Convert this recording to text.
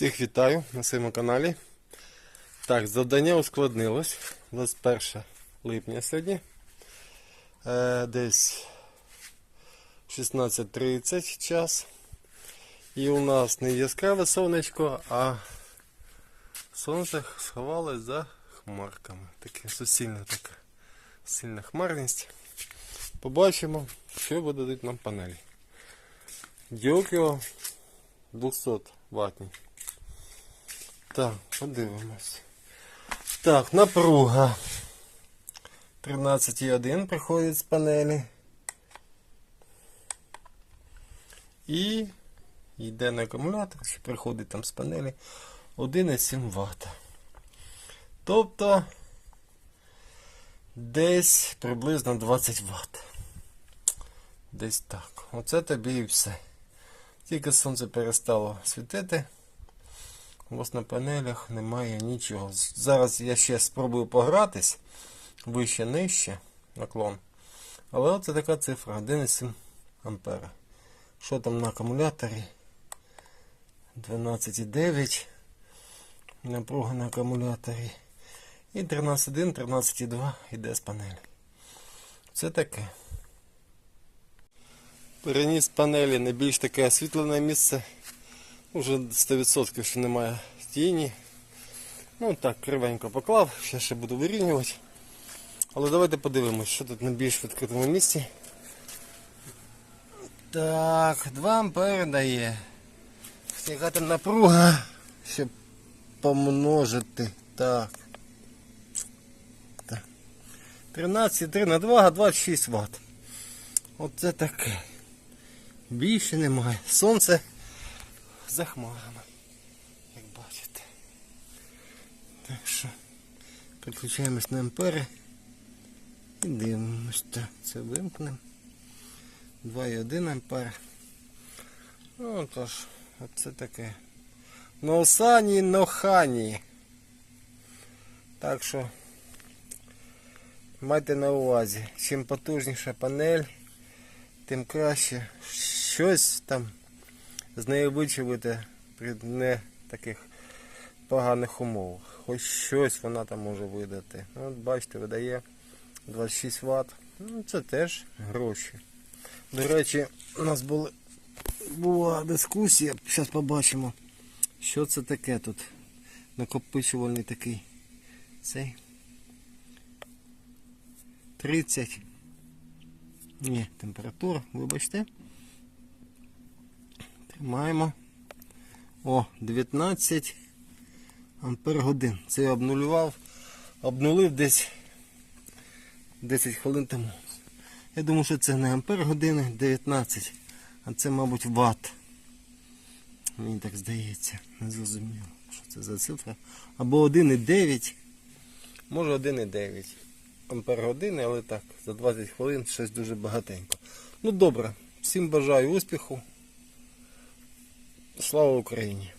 Всіх вітаю на своєму каналі. Так, завдання ускладнилось. 21 липня сьогодні. Е, десь 16.30 час. І у нас не яскраве сонечко, а сонце сховалось за хмарками. Таке суцільна така сильна хмарність. Побачимо, що видадуть нам панелі. Діокіо 200 ватні. Так, подивимось. Так, напруга. 13,1 приходить з панелі. І йде на акумулятор, що приходить там з панелі 1,7 Вт. Тобто десь приблизно 20 Вт. Десь так. Оце тобі і все. Тільки сонце перестало світити. У вас на панелях немає нічого. Зараз я ще спробую погратись вище нижче наклон. Але оце така цифра 1,7 ампера. Що там на акумуляторі? 12,9 напруга на акумуляторі. І 13,1, 13,2 йде з панелі. Це таке. Переніс панелі на більш таке освітлене місце. Уже 100% що немає тіні. Ну так, кривенько поклав, ще ще буду вирівнювати. Але давайте подивимось, що тут на більш відкритому місці. Так, 2 ампери дає. Яка там напруга, щоб помножити. Так. так. 13,3 на 2, 26 Вт. Оце таке. Більше немає. Сонце за хмарами, як бачите. Так що переключаємось на ампери і дивимось. Так, це вимкнемо. 2,1 ампер. Ну тож, оце таке. Ноусані нохані. Так що майте на увазі, чим потужніша панель, тим краще щось там з нею вичавити при не таких поганих умовах. Хоч щось вона там може видати. Ну, От бачите, видає 26 Вт. Ну, це теж гроші. До речі, у нас були, була дискусія, зараз побачимо, що це таке тут. Накопичувальний такий. Цей. 30. Ні, температура, вибачте. Тримаємо. О, 19 ампер годин. Це я обнулював. Обнулив десь 10 хвилин тому. Я думаю, що це не ампер години 19, а це, мабуть, ватт. Мені так здається. Не зрозуміло, що це за цифра. Або 1,9. Може 1,9 ампер години, але так, за 20 хвилин щось дуже багатенько. Ну добре, всім бажаю успіху. Слава Україні!